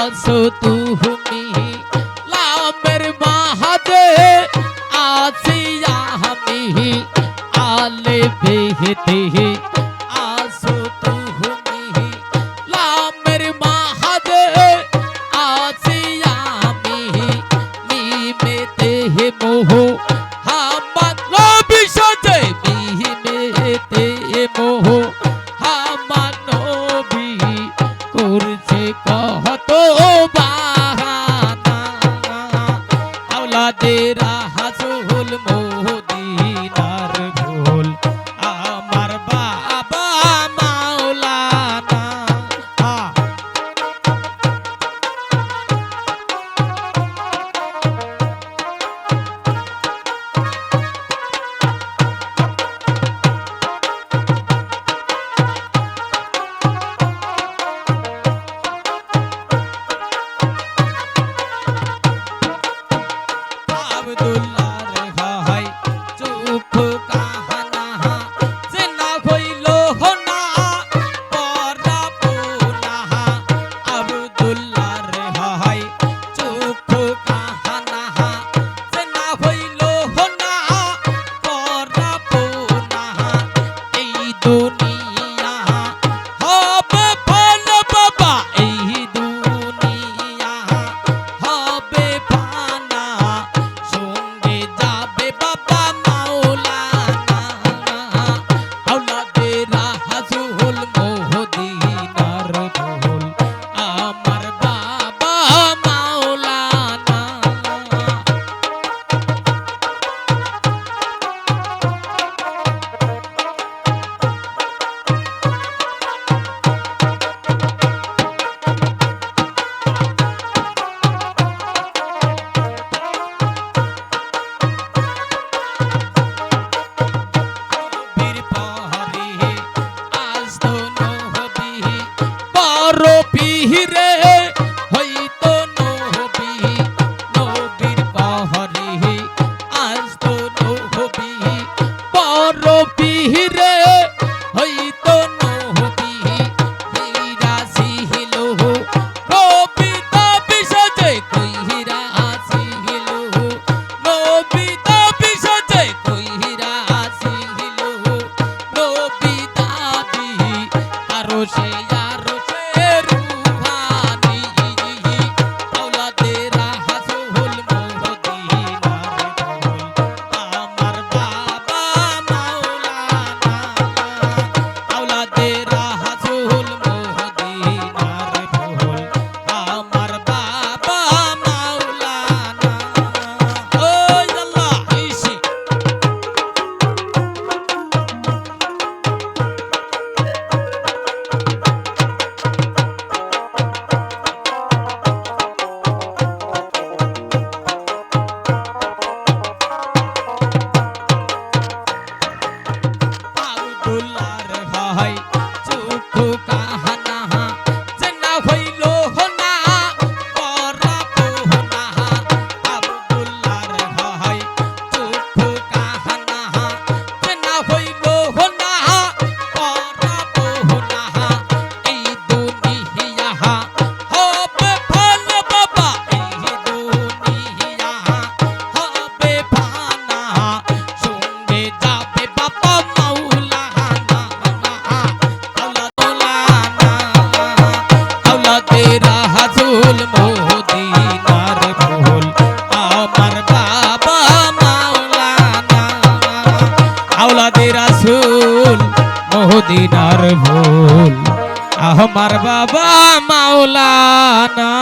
আসো তুমি? লামের মাহাদে আসি আমি। আলে বেহেতে আসো তুমি? লামের মাহাদে আসি আমি। নিমে দেহে মোহ হামাত্র বিষতে বিহিমেতে মোহ খুশিয়া মদিনার ভুল। আমার বাবা মাওলানা।